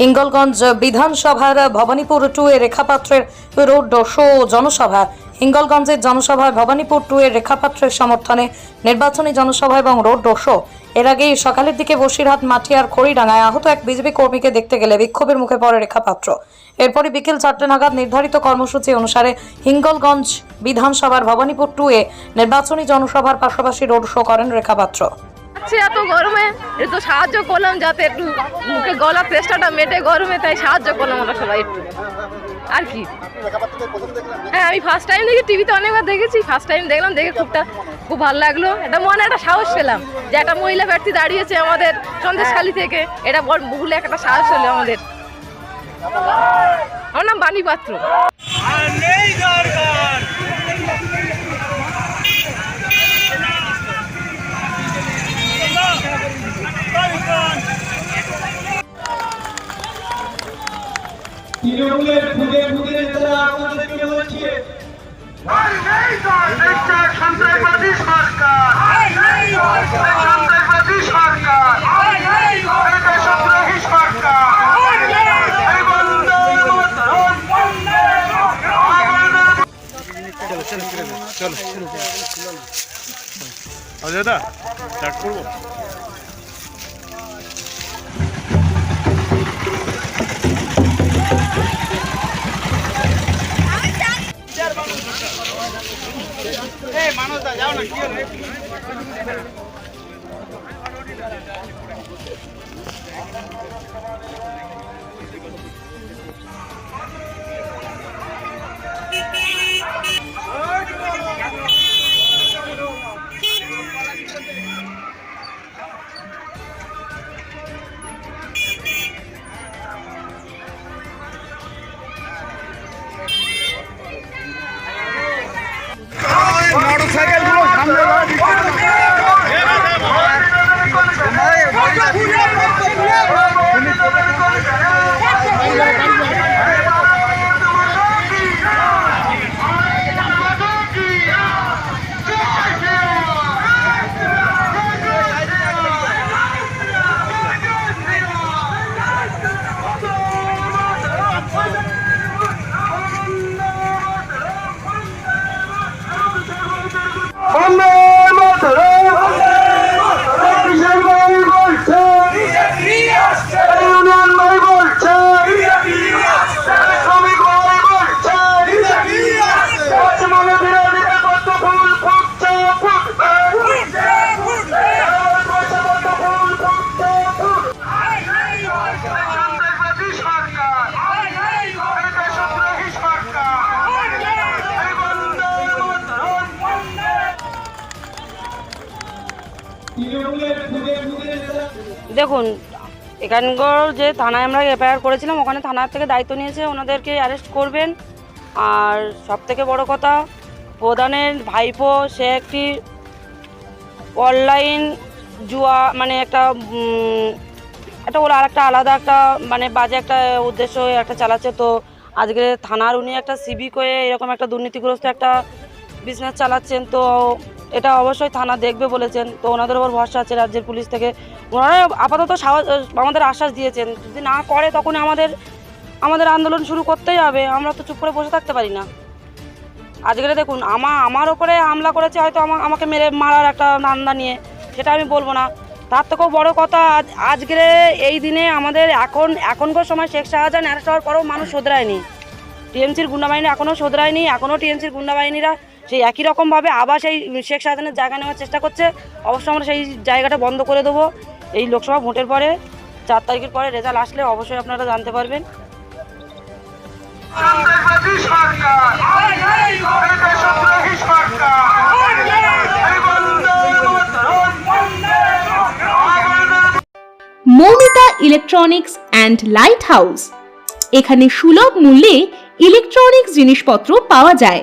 হিঙ্গলগঞ্জ বিধানসভার ভবানীপুর টু এর রেখাপাত্রের road show জনসভা। হিঙ্গলগঞ্জের জনসভায় ভবানীপুর টু এর রেখাপাত্রের সমর্থনে নির্বাচনী জনসভা এবং রোড শো। এর আগে সকালের দিকে বসিরহাট মাটিয়ার খড়িডাঙ্গায় আহত এক বিজেপি কর্মীকে দেখতে গেলে বিক্ষোভের মুখে পড়ে রেখাপাত্র। এরপরই বিকেল চারটে নাগাদ নির্ধারিত কর্মসূচি অনুসারে হিঙ্গলগঞ্জ বিধানসভার ভবানীপুর টু এ নির্বাচনী জনসভার পাশাপাশি রোড শো করেন রেখাপাত্র। আচ্ছা এত গরমে? একটু সাহায্য করলাম যাতে একটু মুখে গলা চেষ্টাটা মেটে গরমে, তাই সাহায্য করলাম আমরা সবাই একটু। আর কি? হ্যাঁ আমি ফার্স্ট টাইম দেখি টিভিতে অনেকবার দেখেছি ফার্স্ট টাইম দেখলাম, দেখে খুবটা খুব ভালো লাগল। এটা মনে একটা সাহস পেলাম, যে একটা মহিলা প্রার্থী দাঁড়িয়েছে আমাদের সন্দেশখালী থেকে। এটা বড় বহুলে একটা সাহস হলো আমাদের। আমার নাম বাণী পাত্র। তৃণমূলের খুদে খুদে নেতারা আমাদেরকে বলছে আর নেই দরকার সন্ত্রাসবাদী সরকার। সন্ত্রাসবাদী সরকার। সন্ত্রাসী সরকার। এই বন্দে মাতরম। আমাদের অযোধ্যা স্টার্ট করব? বন্দে দেখুন, এখানকার যে থানায় আমরা এফআইআর করেছিলাম, ওখানে থানার থেকে দায়িত্ব নিয়েছে, ওনাদেরকে অ্যারেস্ট করবেন। আর সব থেকে বড় কথা, প্রধানের ভাইপো, সে একটি অনলাইন জুয়া মানে একটা একটা ওর আর একটা আলাদা একটা মানে বাজে একটা উদ্দেশ্য একটা চালাচ্ছে। তো আজকে থানার উনি একটা সিভিক হয়ে এরকম একটা দুর্নীতিগ্রস্ত একটা বিজনেস চালাচ্ছেন, তো এটা অবশ্যই থানা দেখবে বলেছেন। তো ওনাদের ওপর ভরসা আছে রাজ্যের পুলিশ থেকে। ওনারা আপাতত আমাদের আশ্বাস দিয়েছেন। যদি না করে তখন আমাদের আমাদের আন্দোলন শুরু করতেই হবে। আমরা তো চুপ করে বসে থাকতে পারি না। আজকে দেখুন, আমা, আমার ওপরে হামলা করেছে হয়তো আমা- আমাকে মেরে মারার একটা নান্দা নিয়ে। সেটা আমি বলব না। তার থেকেও বড় কথা, আজ, আজকে এই দিনে আমাদের এখন, এখনকার সময় শেখ শাহজাহান অ্যারেস্ট হওয়ার পরেও মানুষ শোধরায়নি। টিএমসির গুন্ডাবাহিনী এখনও শোধরায়নি। এখনও টিএমসির গুন্ডাবাহিনীরা সেই একই রকমভাবে আবার সেই শেখ শাহজাহানের জায়গা নেওয়ার চেষ্টা করছে। অবশ্যই আমরা সেই জায়গাটা বন্ধ করে দেবো এই লোকসভা ভোটের পরে। চার তারিখের পরে রেজাল্ট আসলে অবশ্যই আপনারা জানতে পারবেন। Moumita electronics and light house এখানে সুলভ মূল্যে ইলেকট্রনিক্স জিনিসপত্র পাওয়া যায়।